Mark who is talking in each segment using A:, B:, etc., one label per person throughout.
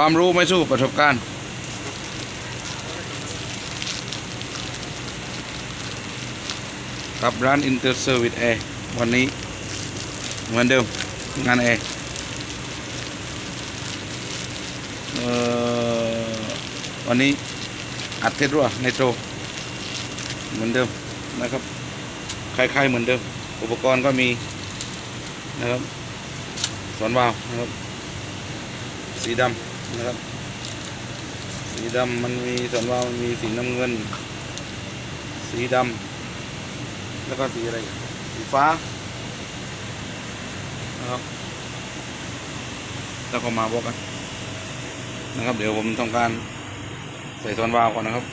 A: ความรู้ไม่สู้ประสบการณ์ครับร้านอินเตอร์เซอร์วิสแอร์วันนี้ เหมือนเดิม งานแอร์เอวันนี้อัดเทสรั่วในโตรเหมือนเดิมนะครับ คล้ายๆเหมือนเดิม อุปกรณ์ก็มีนะครับสอนวาวนะครับ สีดำ นะครับ สีดำมันมีสอนวาล์วมันมีสีน้ำเงิน สีดำแล้วก็สีอะไรสีฟ้านะครับแล้วก็มาบอกกันนะครับ เดี๋ยวผมทำการใส่สอนวาวก่อนนะครับ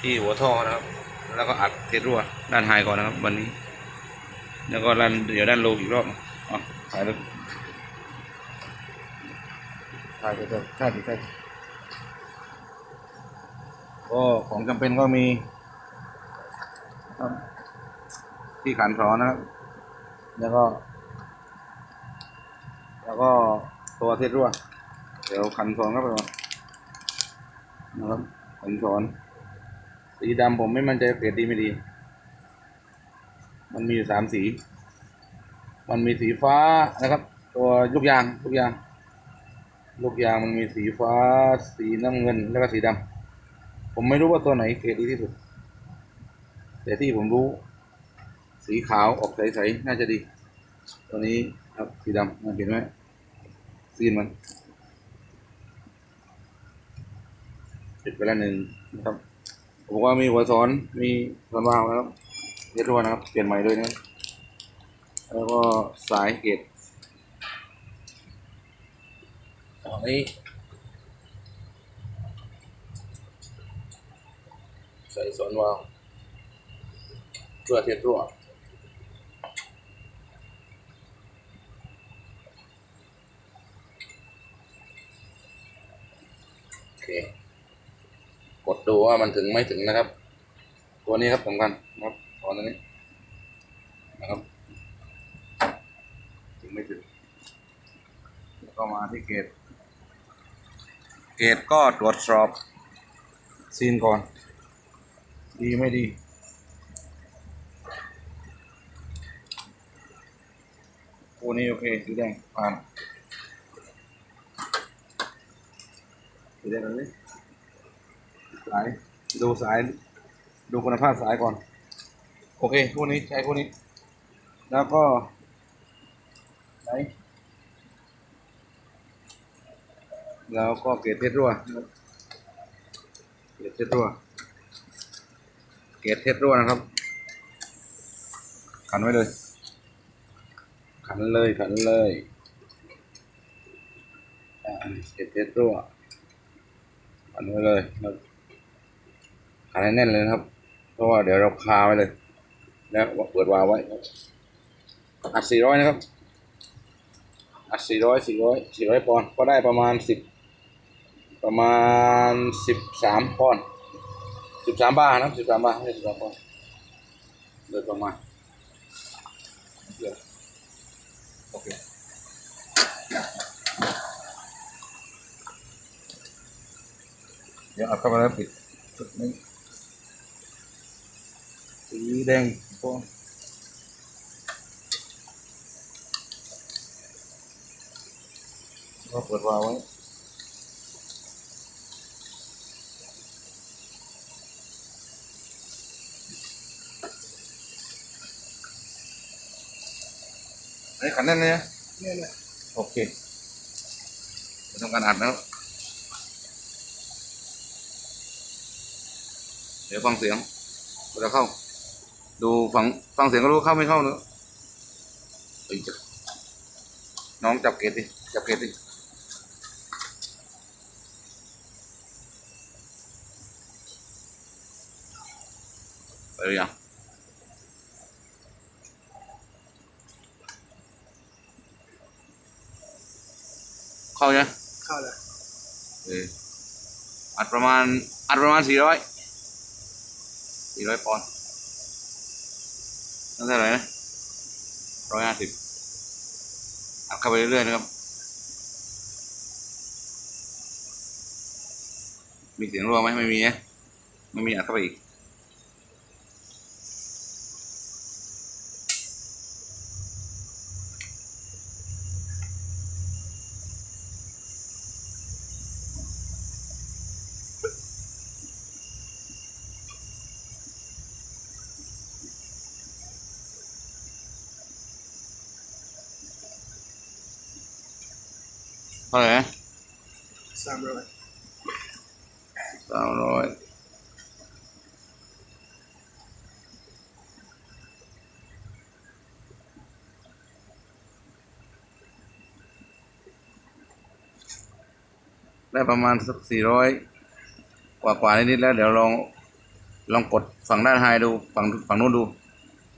A: ที่หัวท่อนะครับ แล้วก็อัดเทสรั่วด้านไฮก่อนนะครับ วันนี้ แล้วก็ด้านเดี๋ยวด้านโลอีกรอบอ๋อถ่ายแล้ว ถ่ายไปเถอะถ่ายไปถ่ายก็ของจำเป็นก็มีครับที่ขันสอนนะครับ แล้วก็ แล้วก็ตัวเทสรั่ว เดี๋ยวขันสอนเข้าไปก่อนนะครับขันสอน สีดำผมไม่มั่นใจเกรดดีไม่ดี มันมีอยู่สามสี มันมีสีฟ้านะครับ ตัวลูกยางลูกยาง ลูกยางมันมีสีฟ้า สีน้ำเงินแล้วก็สีดำผมไม่รู้ว่าตัวไหนเกรดดีที่สุด แต่ที่ผมรู้ สีขาวออกใสๆน่าจะดี ตัวนี้ครับสีดำเห็นไหมซีนมันปิดไปแล้วหนึ่งนะครับผมว่ามีหัวสอนมีสอนวาวนะครับเรียกว่านะครับ เปลี่ยนใหม่ด้วยนะแล้วก็สายเกต อันนี้ใส่สอนวาล์วเพื่อเทียบรั่วโอเค กดดูว่ามันถึงไม่ถึงนะครับ ตัวนี้ครับสำคัญนะครับตอนนี้นะครับถึงไม่ถึงแล้วก็มาที่เกต เกตก็ตรวจสอบซีนก่อน ดีไม่ดีตัวนี้โอเคสีแดงผ่านสีแดงเลยสายดูสาย ดูคุณภาพสายก่อน โอเคคู่นี้ใช้คู่นี้ แล้วก็ไหน แล้วก็เกรดเทสรั่วเกรดเทสรั่วเกรดเทสรั่วนะครับ ขันไว้เลย ขันเลยขันเลยเกรดเทสรั่วขันไว้เลยครับขันให้แน่นเลยนะครับ เพราะว่าเดี๋ยวเราคาไว้เลย แล้วเปิดวาล์วไว้อัดสี่ร้อยนะครับอัดสี่ร้อยสี่ร้อยสี่ร้อยปอนด์ก็ได้ประมาณสิบ ประมาณสิบสามปอนด์สิบสามบาทนะครับสิบสามบาทไม่ใช่สิบสามปอนด์โดยประมาณเดี๋ยวโอเคเดี๋ยวอัดเข้าไปแล้วปิดจุดนี้สีแดงพวกก็เปิดวาล์วไว้ อันนี้ขันแน่นเลยนะ
B: เนี่ยเนี่ย
A: โอเคจะทำการอัดนะครับเดี๋ยวฟังเสียงเวลาเข้า ดูฟังฟังเสียงก็รู้เข้าไม่เข้าเนอะเอ้ยจะน้องจับเกตดิ จับเกตดิไปหรือยั เข้าเนี่ย
B: เข้าเล
A: ยอัดประมาณ อัดประมาณสี่ร้อยสี่ร้อยปอนด์นั่นเท่าไหร่นะร้อยห้าสิบอัดเข้าไปเรื่อยๆนะครับ มีเสียงรั่วไหมไม่มีนะไม่มีอัดเข้าไปอีก เท่าไหร่นะ
B: สามร้อย
A: สามร้อยได้ประมาณสักสี่ร้อยกว่ากว่านิดๆแล้วเดี๋ยวลองลองกดฝั่งด้านไฮดูฝั่งฝั่งนู้นดู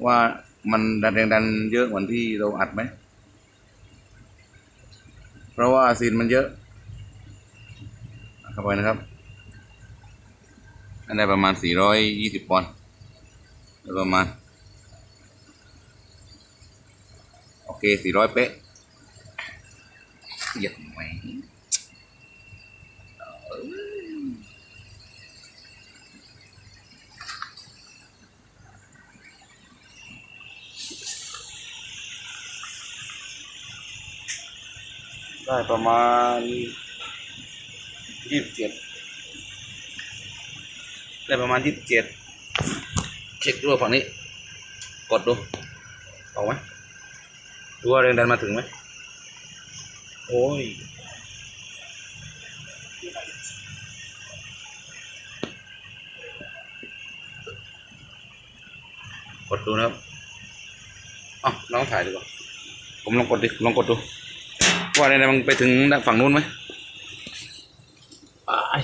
A: ว่ามันดันแรงดันเยอะเหมือนที่เราอัดไหม เพราะว่าซีนมันเยอะเข้าไปนะครับอันได้ประมาณ 420 ปอนด์ประมาณ โอเค 400 เป๊ะเหยียดไหม ได้ประมาณ27ได้ประมาณยี่สิบเจ็ดเช็คดูฝั่งนี้ กดดูออกไหมดูว่าแรงดันมาถึงไหมโอ้ยกดดูนะครับอ๋อน้องถ่ายดีกว่าผมลองกดดิลองกดดู ว่าแรงดันมันไปถึงด้านฝั่งนู้นไหมอ้าย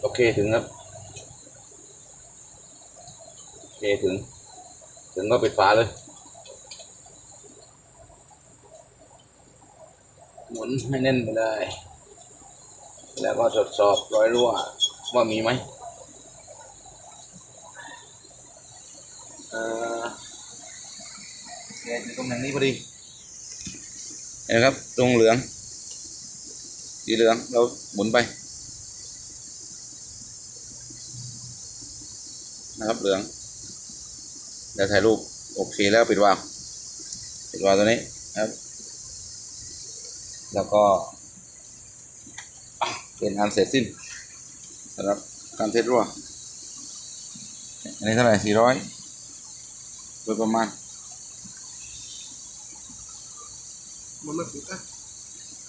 A: โอเคถึงครับ โอเคถึง ถึงก็ปิดฝาเลย หมุนให้แน่นไปเลย แล้วก็ทดสอบรอยรั่ว ว่ามีไหมเออเนี่ยอยู่ตรงนี้พอดีเห็นไหมครับ ตรงเหลืองสีเหลืองเราหมุนไป นะครับเหลืองเดี๋ยวถ่ายรูปโอเคแล้วปิดวาล์วปิดวาล์วตัวนี้นะครับ แล้วก็อะเป็นอันเสร็จสิ้น สำหรับการเทสรั่ว อันนี้เท่าไหร่สี่ร้อยโดยประมาณ
B: มันไม่ถึงอะ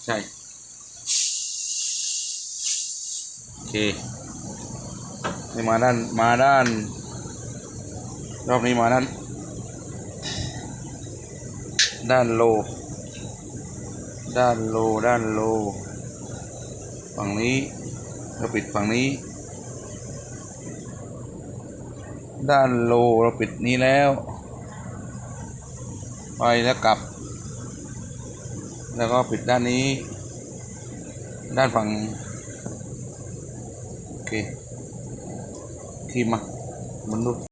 A: ใช่ โอเค นี่มาด้าน มาด้าน รอบนี้มาด้าน ด้านโล ด้านโล ด้านโล ฝั่งนี้ เราปิดฝั่งนี้ ด้านโลเราปิดนี้แล้ว ไปแล้วกลับ แล้วก็ปิดด้านนี้ ด้านฝั่ง โอเค ทีมมามันดู